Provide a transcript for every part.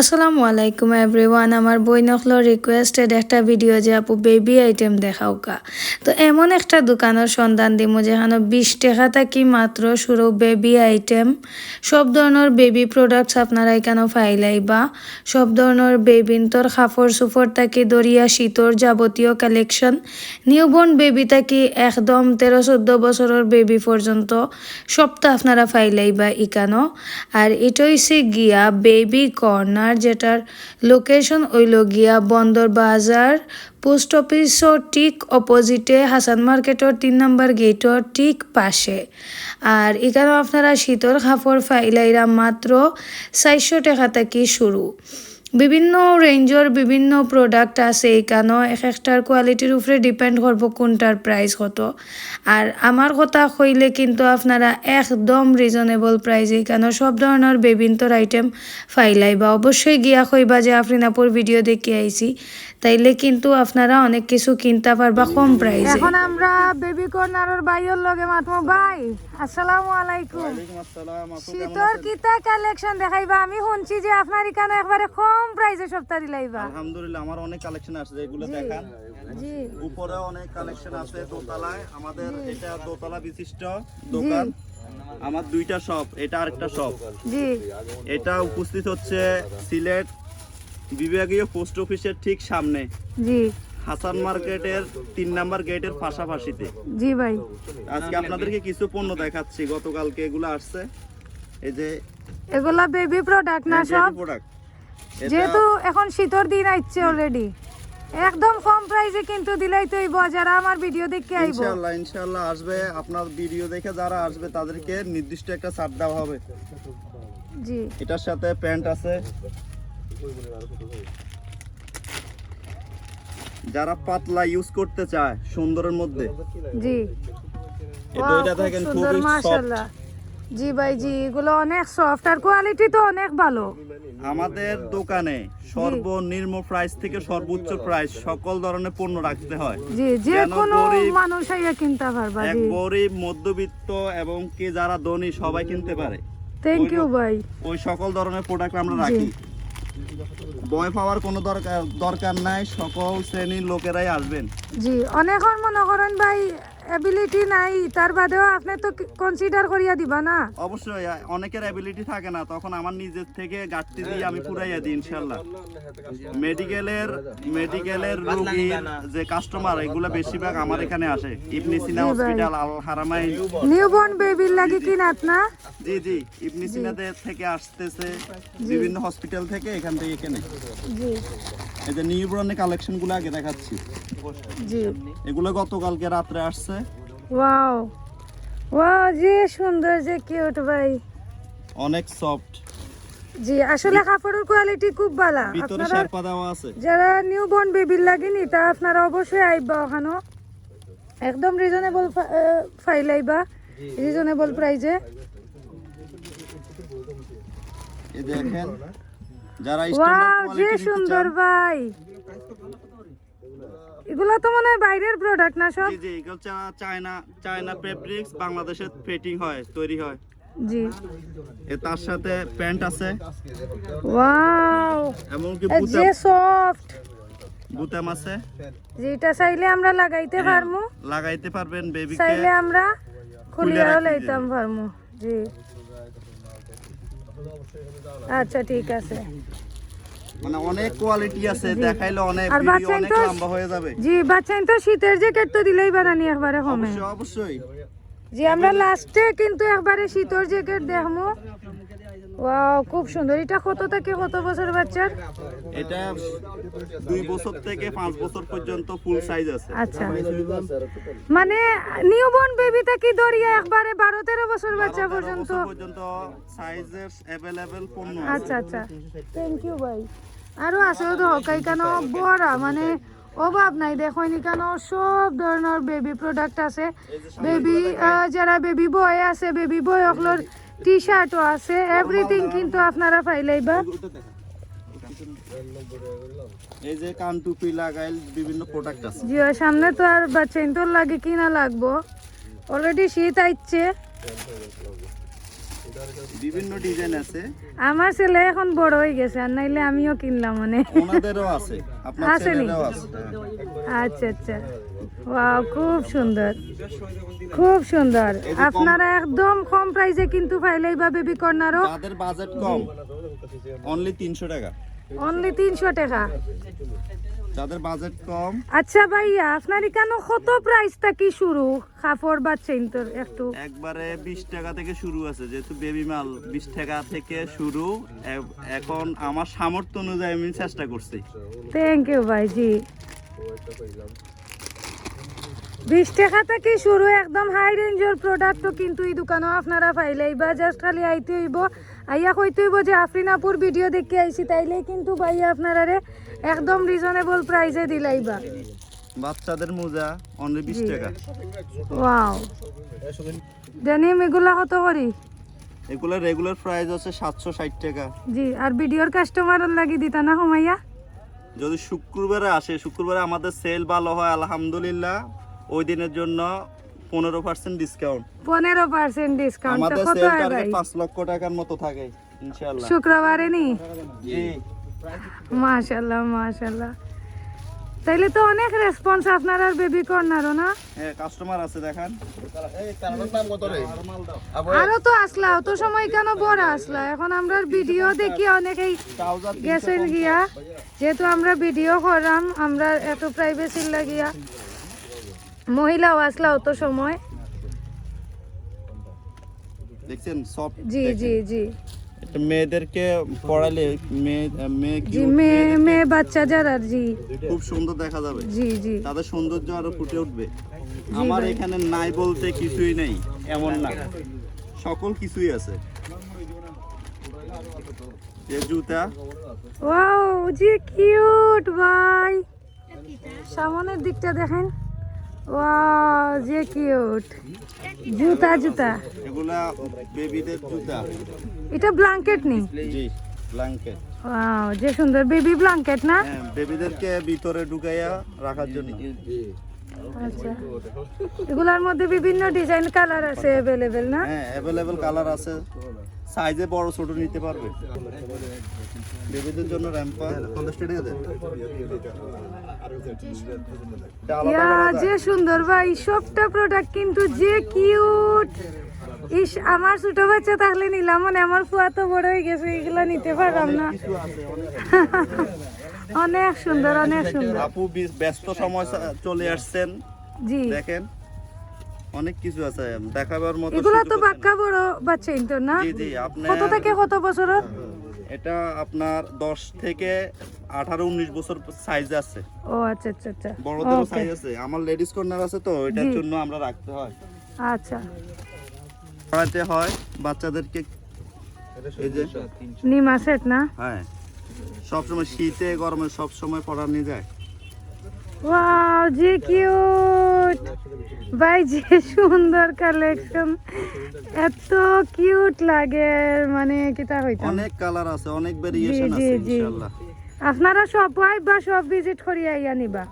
আসসালামু আলাইকুম এভরিওয়ান। আমার বই নকল রিকোয়েস্টেড একটা ভিডিও যে আপু বেবি আইটেম দেখাও কা তো এমন একটা দোকানের সন্ধান দিমু যেখানে বিশ টাকা থাকি মাত্র শুরু বেবি আইটেম সব ধরনের বেবি প্রোডাক্টস আপনারা এখানে ফাইলাইবা সব ধরনের বেবিন্তর কাপড় সুফর থাকি দরিয়া, শীতর যাবতীয় কালেকশন নিউবর্ন বেবি থাকি একদম তেরো চোদ্দ বছরের বেবি পর্যন্ত। সবটা আপনারা ফাইলাইবা ইকানো আর এটা হইছে গিয়া বেবি কর্নার যেটার লোকেশন হইল গিয়া বন্দর বাজার পোস্ট অফিসও ঠিক অপোজিটে হাসান মার্কেটর তিন নম্বর গেটর ঠিক পাশে। আর এখানেও আপনারা শীতল কাপড় ফাইলাইরা মাত্র চারশো টাকা থেকে শুরু। বিভিন্ন রেঞ্জর বিভিন্ন প্রোডাক্ট আছে এখানেও এক একটার কোয়ালিটির উপরে ডিপেন্ড করব কোনটার প্রাইস কত। আর আমার কথা হইলে কিন্তু আপনারা একদম রিজনেবল প্রাইস এইকাৰণে সব ধরনের বেবিন্তর আইটেম ফাইলাই বা অবশ্যই গিয়া কইবা যে আফরিনাপুর ভিডিও দেখে আইছি তাইলে কিন্তু আপনারা অনেক কিছু কিনতে পারবা কম প্রাইসে এখন আমরা বেবি কর্নারের বাইয়ের লগে মাতমো। ভাই আসসালামু আলাইকুম। শীতর কিতা কালেকশন দেখাইবা? আমি শুনছি যে আপনার এখানে একবারে কম প্রাইসে সপ্তাহ দিলাইবা আলহামদুলিল্লাহ আমার অনেক কালেকশন আছে এগুলো দেখান। জি। উপরে অনেক কালেকশন আছে দোতলায়। আমাদের এটা দোতলা বিশিষ্ট দোকান। আমার দুইটা শপ এটা আরেকটা শপ জি। এটা উপস্থিত হচ্ছে সিলেট বিভাগীয় পোস্ট অফিসের ঠিক সামনে। জি। হাসান মার্কেটের তিন নাম্বার গেটের পাশাপাশিতে। জি ভাই। আজকে আপনাদেরকে কিছু পণ্য দেখাচ্ছি। গতকালকে এগুলো আসছে। এই যে এগুলা বেবি প্রোডাক্ট না সব? প্রোডাক্ট যেহেতু এখন শীতর দিন আইছে অলরেডি একদম কম প্রাইসে কিন্তু দিলাই তো এই যারা আমার ভিডিও দেখে আইবো। ইনশাআল্লাহ ইনশাআল্লাহ আসবে। আপনার ভিডিও দেখে যারা আসবে তাদেরকে নির্দিষ্ট একটা ছাড় দেওয়া হবে। জি। এটার সাথে প্যান্ট আছে। যারা পাতলা ইউজ করতে চায় সুন্দরের মধ্যে। জি। এই Wow, দইটা খুব দেখেন খুবই মাশাআল্লাহ। জি ভাই জি এগুলো অনেক সফট আর কোয়ালিটি তো অনেক ভালো। আমাদের দোকানে সর্বনিম্ন প্রাইস থেকে সর্বোচ্চ প্রাইস সকল ধরনের পণ্য রাখতে হয়। জি যে কোনো গরিব- মানুষ আইয়া কিনতে পারবা জি। গরিব মধ্যবিত্ত এবং কি যারা ধনী সবাই কিনতে পারে। থ্যাংক ইউ ভাই। ওই সকল ধরনের প্রোডাক্ট আমরা রাখি। ভয় পাওয়ার কোনো দরকার দরকার নাই সকল শ্রেণির লোকেরাই আসবেন। জি অনেকর মনে করেন ভাই এবিলিটি নাই তার বাদেও আপনি তো কনসিডার করিয়া দিবা না। অবশ্যই অনেকের অ্যাবিলিটি থাকে না তখন আমার নিজের থেকে ঘাটতি দিয়ে আমি পুরাইয়া দিই ইনশাল্লাহ মেডিকেলের মেডিকেলের রোগীর যে কাস্টমার এগুলো বেশিরভাগ আমার এখানে আসে। ইবনি সিনা হসপিটাল আল হারামাইন নিউবর্ন বেবির লাগি কিনাত না? জি জি ইবনি সিনাদের থেকে আসতেছে বিভিন্ন হসপিটাল থেকে এখান থেকে এখানে জি। এই যে নিউব্রনের কালেকশনগুলো আগে দেখাচ্ছি। জি। এগুলো গতকালকে রাত্রে আসছে। ওয়াও। ওয়াও যে সুন্দর যে কিউট ভাই। অনেক সফট জি আসলে কাপড়ের কোয়ালিটি খুব ভালো ভিতরে শেরপা দেওয়া আছে। যারা নিউ বর্ন বেবির লাগেনি তা আপনারা অবশ্যই আইবা ওখানে। একদম রিজনেবল ফাইল আইবা। রিজনেবল প্রাইজে এই দেখেন যারা স্ট্যান্ডার্ড কোয়ালিটি সুন্দর ভাই। এগুলো তো মনে হয় বাইরের প্রোডাক্ট না সব? জি জি এগুলো চায়না চায়না ফেব্রিক্স বাংলাদেশে ফিটিং হয় তৈরি হয়। জি। এ তার সাথে প্যান্ট আছে। ওয়াও এমনকি এ যে সফট বুতাম আছে। যেটা চাইলে আমরা লাগাইতে পারমু। লাগাইতে পারবেন বেবিকে চাইলে আমরা খুলিয়াও লাইতাম পারমু জি। আচ্ছা ঠিক আছে। মানে অনেক কোয়ালিটি আছে দেখাইলে অনেক ভিডিও বাচ্চা অনেক লম্বা হয়ে যাবে। জি তো শীতের জ্যাকেট তো দিলেই বানানি একবারে অবশ্যই অবশ্যই। জি আমরা লাস্টে কিন্তু একবারে শীতের জ্যাকেট দেখমু। ওয়াও খুব সুন্দর। এটা কত থেকে কত বছর বাচ্চার? এটা দুই বছর থেকে পাঁচ বছর পর্যন্ত ফুল সাইজ আছে। আচ্ছা। মানে নিউবর্ন বেবি থেকে ধরিয়ে একবারে বারো তেরো বছর বাচ্চা পর্যন্ত? পর্যন্ত সাইজের অ্যাভেলেবেল পণ্য আচ্ছা আচ্ছা। থ্যাংক ইউ ভাই। আরও আছে তো হকাই কেন? বড়া মানে অভাব নাই। দেখো কেন? সব ধরনের বেবি প্রোডাক্ট আছে। বেবি যারা বেবি বয় আছে বেবি বয় ওগুলোর টি শার্টও আছে এভরিথিং কিন্তু আপনারা পাইলাইবা এই যে কান টুপি লাগাইল বিভিন্ন প্রোডাক্ট আছে। জিও সামনে তো আর বাচ্চা তোর লাগে কিনা লাগবো। অলরেডি শীত আইচ্ছে। বিভিন্ন ডিজাইন আছে। আমার ছেলে এখন বড় হয়ে গেছে আর নাইলে আমিও কিনলাম মানে ওনাদেরও আছে আপনার ছেলেরও আছে। আচ্ছা আচ্ছা। ওয়াও খুব সুন্দর। খুব সুন্দর। আপনারা একদম কম প্রাইসে কিন্তু পাইলেই বা বেবি কর্নারও যাদের বাজেট কম অনলি তিনশো টাকা। অনলি তিনশো টাকা। যাদের বাজেট কম আচ্ছা ভাইয়া আপনার এখানে কত প্রাইসটা কি শুরু? কাপড় বা চেইনটোর একটু। একবারে বিশ টাকা থেকে শুরু আছে যেহেতু বেবি মাল। বিশ টাকা থেকে শুরু। এখন আমার সামর্থ্য অনুযায়ী আমি চেষ্টা করছি। থ্যাংক ইউ ভাই জি বিশ টাকা থেকে শুরু একদম হাই রেঞ্জের প্রোডাক্টও কিন্তু এই দোকানও আপনারা পাইলেই বা জাস্ট খালি আইতে হইব আইয়া কইতে হইব যে আফরিনাপুর ভিডিও দেখে আইছি তাইলে কিন্তু ভাইয়া আপনারা একদম রিজনেবল প্রাইসে দিলাইবা বাচ্চাদের মোজা অনলি বিশ জি। টাকা। ওয়াও ডেনিম এগুলা কত করি? এগুলো রেগুলার প্রাইস আছে সাতশো ষাট টাকা। জি আর ভিডিওর কাস্টমার লাগি দিতা না কমাইয়া যদি শুক্রবারে আসে শুক্রবারে আমাদের সেল ভালো হয় আলহামদুলিল্লাহ। ওই দিনের জন্য পনেরো পার্সেন্ট ডিসকাউন্ট পনেরো পার্সেন্ট ডিসকাউন্ট আমাদের সেল টার্গেট পাঁচ লক্ষ টাকার মতো থাকে শুক্রবারে নি? জি। মাশাল্লাহ মাশাল্লাহ তাইলে তো অনেক রেসপন্স আপনার আর বেবি কর্নারও না? হ্যাঁ কাস্টমার আছে দেখান। আরও তো আসলা অত সময় কেন বড় আসলা? এখন আমরা ভিডিও দেখি অনেকেই গেছেন গিয়া। যেহেতু আমরা ভিডিও করাম আমরা এত প্রাইভেসি লাগিয়া। মহিলাও আসলা অত সময়। দেখছেন সব জি জি জি। এটা মেয়েদেরকে পড়ালে মেয়ে মেয়ে জি মেয়ে মেয়ে বাচ্চা যারা জি। খুব সুন্দর দেখা যাবে। জি জি। তাদের সৌন্দর্য আরও ফুটে উঠবে। আমার এখানে নাই বলতে কিছুই নেই এমন না। সকল কিছুই আছে। যে জুতা। ওয়াও জি কিউট ভাই। সামনের দিকটা দেখেন। ওয়াও যে কিউট জুতা জুতা। এগুলা বেবিদের জুতা। এটা ব্ল্যাঙ্কেট নেই? জি ব্ল্যাঙ্কেট ওয়াও যে সুন্দর। বেবি ব্ল্যাঙ্কেট না? হ্যাঁ বেবিদেরকে ভিতরে ঢুকাইয়া রাখার জন্য। আচ্ছা। এগুলার মধ্যে বিভিন্ন ডিজাইন কালার আছে অ্যাভেলেবেল না? হ্যাঁ অ্যাভেলেবেল কালার আছে। সাইজে বড় ছোট নিতে পারবে। বেবিদের জন্য র্যাম্পা ইয়া যে সুন্দর ভাই সবটা প্রোডাক্ট কিন্তু যে কিউট ইস আমার ছোট বাচ্চা তাহলে নিলাম মানে আমার ফুয়া তো বড় হয়ে গেছে এগুলো নিতে পারলাম না। অনেক সুন্দর অনেক সুন্দর। আপু ব্যস্ত সময় চলে আসছেন। জি। দেখেন অনেক কিছু আছে। দেখাবার মতো এগুলো তো বাক্কা বড় বাচ্চা তো না। জি জি আপনার কত থেকে কত বছরের? এটা আপনার দশ থেকে আঠারো উনিশ বছর সাইজ আছে। ও আচ্ছা আচ্ছা আচ্ছা। বড়দেরও সাইজ আছে। আমার লেডিস কর্নার আছে তো এটার জন্য আমরা রাখতে হয়। আচ্ছা। পড়াতে হয় বাচ্চাদেরকে। এই যে নিমা সেট না? হ্যাঁ। সবসময় শীতে গরমে সব সময় পড়ানো যায়। ওয়াও যে কিউট ভাই যে সুন্দর কালেকশন এত কিউট লাগে মানে কিতা হইতাম। অনেক কালার আছে অনেক ভেরিয়েশন জি, আছে ইনশাআল্লাহ। আপনারা সব ওয়াইফ বা সব ভিজিট করিয়া ইয়া নিবা।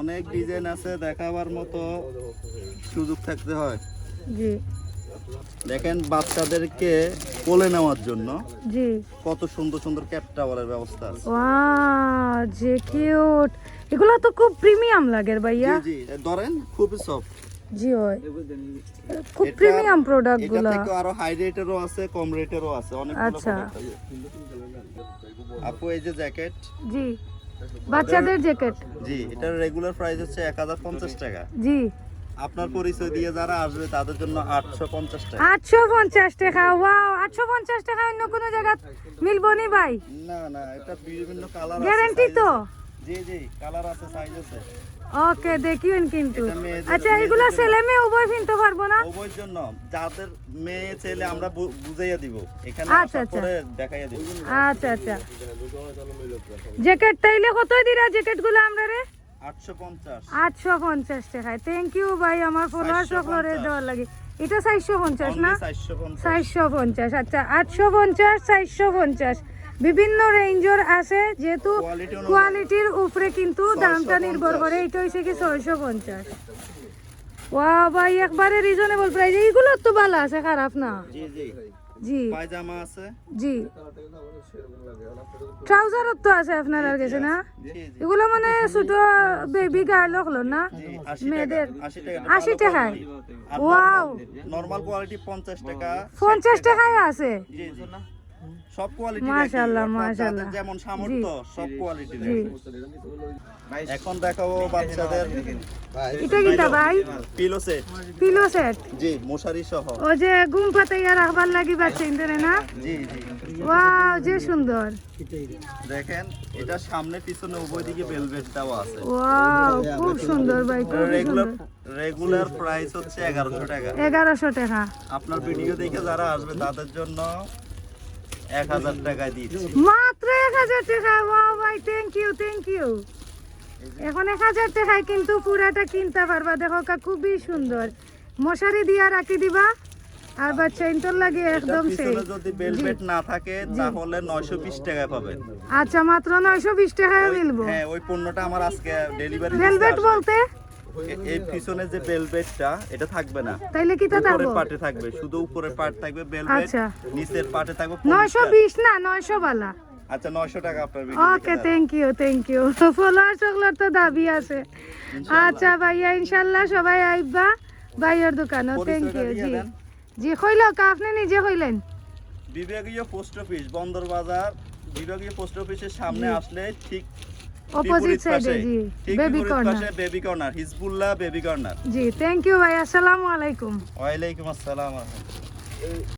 অনেক ডিজাইন আছে দেখাবার মতো সুযোগ থাকতে হয়। জি। দেখেন বাচ্চাদেরকে কোলে নেওয়ার জন্য জি। কত সুন্দর সুন্দর ক্যাপ টাওয়ারের ব্যবস্থা আছে। ওয়াও যে কিউট। এগুলো তো খুব প্রিমিয়াম লাগে ভাইয়া। জি জি। ধরেন খুবই সফট। জি হয় খুব প্রিমিয়াম প্রোডাক্টগুলো এটা আরও হাই রেটেরও আছে কম রেটেরও আছে। অনেক আচ্ছা। আপু এই যে জ্যাকেট জি। বাচ্চাদের জ্যাকেট জি এটার রেগুলার প্রাইস হচ্ছে এক হাজার পঞ্চাশ টাকা। জি। আপনার পরিচয় দিয়ে যারা আসবে তাদের জন্য আটশো পঞ্চাশ টাকা। আটশো পঞ্চাশ টাকা ওয়াও আটশো পঞ্চাশ টাকা অন্য কোনো জায়গা মিলবো নি ভাই? না না এটা বিভিন্ন কালার গ্যারান্টি তো? জি জি কালার আছে সাইজ আছে। ওকে দেখিবেন কিন্তু। আচ্ছা এগুলো ছেলে মেয়ে উভয় কিনতে পারব না? ওই জন্য যাদের মেয়ে ছেলে আমরা বুঝাইয়া দিব। এখানে আচ্ছা, আচ্ছা। দেখাইয়া দিব। আচ্ছা আচ্ছা। জ্যাকেট তাইলে কত দিরা জ্যাকেটগুলো আমরা রে? আটশো পঞ্চাশ। আটশো পঞ্চাশ টাকায়। থ্যাংক ইউ ভাই আমার ফলোয়ার সকলের দেওয়ার লাগে। এটা চারশো পঞ্চাশ না? চারশো পঞ্চাশ। আচ্ছা আটশো পঞ্চাশ চারশো পঞ্চাশ। বিভিন্ন রেঞ্জের আছে যেহেতু। কোয়ালিটির উপরে কিন্তু দামটা নির্ভর করে। এটা হচ্ছে কি ছয়শো পঞ্চাশ। ওয়া ভাই একবারে রিজনেবল প্রাইস এইগুলো তো ভালো আছে খারাপ না। জি। পায়জামা আছে। জি। ট্রাউজারও তো আছে আপনার আর কাছে না? এগুলো মানে ছোট বেবি গার্ল হলো না? মেয়েদের। টাকা। 80 আশি টাকায় ওয়াও নর্মাল কোয়ালিটি 50 টাকা। পঞ্চাশ টাকায় আছে। জি। সব কোয়ালিটি মাশাআল্লাহ, মাশাআল্লাহ। যেমন সামর্থ্য সব কোয়ালিটি এখন দেখাবো বাচ্চাদের এটা কিটা ভাই? পিলো সেট পিলো সেট জি মশারি সহ। ও যে ঘুম পাতাইয়া রাখবার লাগি বাচ্চা ইন্টারে না? জি জি। ওয়াও যে সুন্দর। দেখেন এটা সামনে পিছনে উভয় দিকে ভেলভেট দেওয়া আছে। ওয়াও খুব সুন্দর ভাই খুব রেগুলার সুন্দর। রেগুলার প্রাইস হচ্ছে এগারোশো টাকা। এগারোশো টাকা। আপনার ভিডিও দেখে যারা আসবে তাদের জন্য এক হাজার টাকায় দিচ্ছি। মাত্র এক হাজার টাকা ওয়াও ভাই থ্যাংক ইউ থ্যাংক ইউ এখন এক হাজার টাকায় কিন্তু পুরাটা কিনতে পারবা। দেখো কা খুবই সুন্দর। মশারি দিয়া রাখি দিবা আর বাচ্চা ইন্তর লাগে একদম সেই। যদি বেলভেট না থাকে তাহলে নয়শো বিশ টাকায় পাবেন আচ্ছা মাত্র নয়শো বিশ টাকায় ওই- মিলবো। হ্যাঁ ওই পণ্যটা আমার আজকে ডেলিভারি বলতে? এই পিছনে যে বেলভেটটা এটা থাকবে না। তাইলে কি তা উপরের থাকব? থাকবে শুধু উপরের পার্ট থাকবে বেলভেট আচ্ছা। নিচের পার্টে থাকবে নয়শো পলিস্টার। বিশ না নয়শো বালা। আচ্ছা নয়শো টাকা আপনার okay thank you thank you follower সকলের তো দাবি আছে। আচ্ছা ভাইয়া ইনশাল্লাহ সবাই আইবা ভাইয়ের দোকানও। থ্যাংক ইউ জি। জি কইল কা আপনি নিজে কইলেন বিভাগীয় পোস্ট অফিস বন্দর বাজার বিভাগীয় পোস্ট অফিসের সামনে আসলে ঠিক অপোজিট সাইডে জি। Baby corner baby corner Hizbullah baby corner G thank you ভাই আসসালামু আলাইকুম। ওয়ালাইকুম আসসালাম।